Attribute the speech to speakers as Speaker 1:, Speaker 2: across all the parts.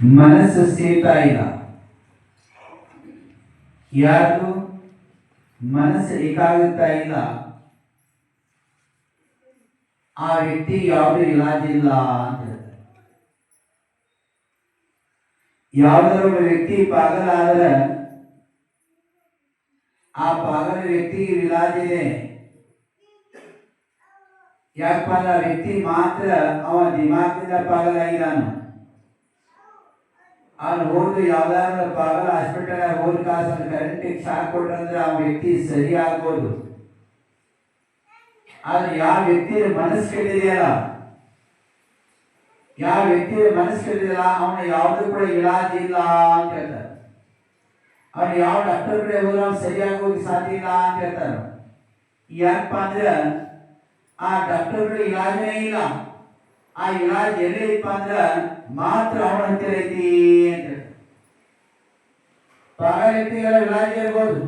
Speaker 1: ಮನಸ್ಸು ಸೇತಾ ಇಲ್ಲ. ಯಾರು ಮನಸ್ಸು ಏಕಾಗ್ರತಾ ಇಲ್ಲ. ಆ ವ್ಯಕ್ತಿ ಯಾವುದು ಇಲಾಜಿಲ್ಲ ಅಂತ ಯಾವ್ದಾರ ಒಬ್ಬ ವ್ಯಕ್ತಿ ಪಾಗಲ ಆದರೆ ಆ ಪಾಗಲ ವ್ಯಕ್ತಿ ಇಲಾಜಿದೆ ಯಾಕಪ್ಪ ಅಂದ್ರೆ ಆ ವ್ಯಕ್ತಿ ಮಾತ್ರ ಅವ ದಿಮಾಕ್ನಿಂದ ಪಾಗಲ ಅವ್ನು ಹೋಗಿ ಯಾವ್ದಾದ್ರು ಪಾಗಲ ಹಾಸ್ಪಿಟಲ್ ಹೋದ ಕಾಸು ಕರೆಂಟಿಗೆ ಶಾಕ್ ಕೊಟ್ಟಂದ್ರೆ ಆ ವ್ಯಕ್ತಿ ಸರಿ ಆಗ್ಬೋದು. ಆದ್ರೆ ಯಾವ ವ್ಯಕ್ತಿ ಮನಸ್ಸು ಕೆಟ್ಟಿದೆಯಲ್ಲ ಯಾವ ವ್ಯಕ್ತಿಯ ಮನಸ್ಸು ಕೆಟ್ಟಿದೆಯಲ್ಲ ಅವನ ಯಾವ್ದು ಕೂಡ ಇಲಾಜ್ ಇಲ್ಲ ಅಂತ ಹೇಳ್ತಾರೆ ಅವ್ನು ಯಾವ ಡಾಕ್ಟರ್ ಕಡೆ ಹೋದ್ರೆ ಅವ್ನು ಸರಿಯಾಗಿ ಹೋಗಿ ಸಾಧ್ಯ ಇಲ್ಲ ಅಂತ ಹೇಳ್ತಾರೆ ಯಾಕಪ್ಪ ಅಂದ್ರೆ ಆ ಡಾಕ್ಟರ್ ಇಲಾಜನೇ ಇಲ್ಲ. ಆ ಇಲಾಜ್ ಎಲ್ಲಿಪ್ಪ ಅಂದ್ರೆ ಮಾತ್ರ ಅವನ ಹತ್ತಿರ ಐತಿ ಅಂತ ಹೇಳ್ತಾರೆ ಪಾಗ ವ್ಯಕ್ತಿಗಳ ಇಲಾಜ್ ಇರ್ಬೋದು.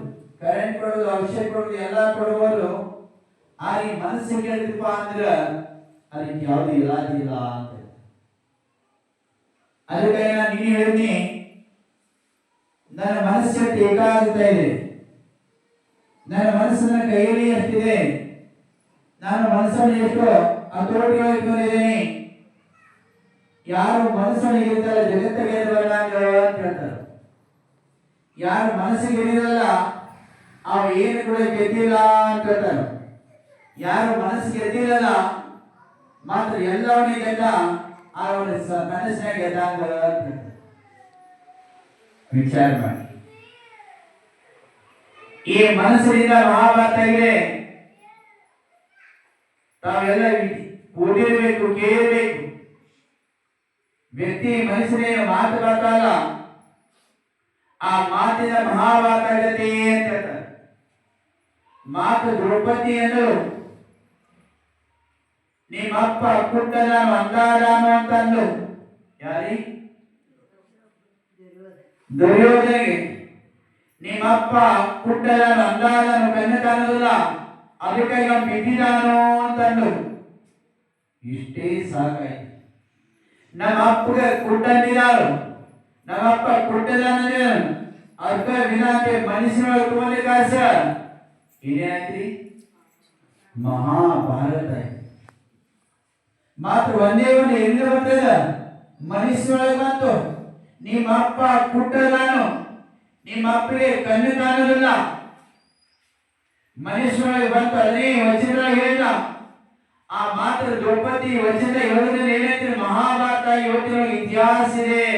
Speaker 1: ಕರೆಂಟ್ ಕೊಡೋದು ಔಷಧ ಕೊಡೋದು, ಎಲ್ಲ ಕೊಡ್ಬೋದು ಆ ಈ ಮನಸ್ಸು ಅಂದ್ರೆ ಅದಕ್ಕೆ ಯಾವುದು ಇಲಾಜ್ ಇಲ್ಲ ಅಂತ. ಅದಕ್ಕೆ ನಾನು ನೀನು ಹೇಳ್ತೀನಿ, ನನ್ನ ಮನಸ್ಸು ಏಕಾಗ್ತಾ ಇದೆ. ನನ್ನ ಮನಸ್ಸಿನ ಕೈಯಲ್ಲಿ ಎಷ್ಟಿದೆ, ನಾನು ಮನಸ್ಸನ್ನು ಎಷ್ಟು ಹತೋಟಿಯಲ್ಲಿ ಇಟ್ಕೊಂಡಿದ್ದೀನಿ ಯಾರು ಮನಸ್ಸನ್ನು ಇರ್ತಾರೆ ಜಗತ್ತಿಗೆ ಅಂತ ಹೇಳ್ತಾರೆ. ಯಾರು ಮನಸ್ಸಿಗೆ ಇರಲ್ಲ ಅವ ಏನು ಕೂಡ ಗೆದ್ದಿಲ್ಲ ಅಂತ ಹೇಳ್ತಾರೆ. ಯಾರು ಮನಸ್ಸು ಗೆದ್ದಿರಲ್ಲ ಮಾತ್ರ ಎಲ್ಲವನ್ನೇ ಗೆದ್ದ ಅವನ ಮನಸ್ಸಿನಾಗ ಅಂತ. ವಿಚಾರ ಮಾಡಿ. ಈ ಮನಸ್ಸಿನಿಂದ ಮಹಾಭಾರತ ಇದೆ. ತಾವೆಲ್ಲ ಓದಿರಬೇಕು, ಕೇಳಬೇಕು. ವ್ಯಕ್ತಿ ಮನಸ್ಸಿನ ಮಾತು ಬರ್ತಾರ ಆ ಮಾತಿನ ಮಹಾಭಾರತಗತಿ ಅಂತ ಮಾತು ದ್ರೌಪದಿ ಎಂದರು. ನಿಮ್ಮಪ್ಪ ಕುಟ್ಟದನು ಮಂಗಾರಾಮ ಅಂತಂದು. ಯಾರಿ? ದುರ್ಯೋಧನೆಗೆ. ನಿಮ್ಮಪ್ಪ ಕುಟ್ಟದನು ಮಂಗಾರನು ಕಣ್ಣು ಕಾಣೋದಿಲ್ಲ ಅದಕ್ಕೆ ನಾವು ಬಿದ್ದಿದಾನು ಅಂತಂದು ಇಷ್ಟೇ ಸಾಕಾಯ್ತು. ನಮ್ಮ ಅಪ್ಪಗೆ ಕುಟ್ಟಂದಿದ್ದಾಳು ನಮ್ಮಪ್ಪ ಕುಟ್ಟದಾನ ಅರ್ಧ ವಿನಾಂತಿ ಮನುಷ್ಯನ ತುಂಬಲಿ ಕಾಸ. ಏನಾಯ್ತ್ರಿ ಮಹಾಭಾರತ. ಮಾತ್ರ ಒಂದೇ ಒಂದು ಎಲ್ಲಿ ಬರ್ತದ? ಮನಸ್ಸಿನೊಳಗೆ ಬಂತು. ನಿಮ್ಮ ಅಪ್ಪ ಕುಟ್ಟದಾನು ನಿಮ್ಮ ಅಪ್ಪಗೆ ಕಣ್ಣು ಕಾಣೋದಿಲ್ಲ ಮನುಷ್ಯನೊಳಗೆ ಬಂತು ಅದೇ ವಚನ ಹೇಳಿದ ಆ ಮಾತ್ರ ದ್ರೌಪದಿ ವಚನ ಹೇಳೋದ್ರಲ್ಲಿ ಏನೈತೆ ಮಹಾಭಾರತ ಇವತ್ತಿನ ಇತಿಹಾಸ ಇದೆ.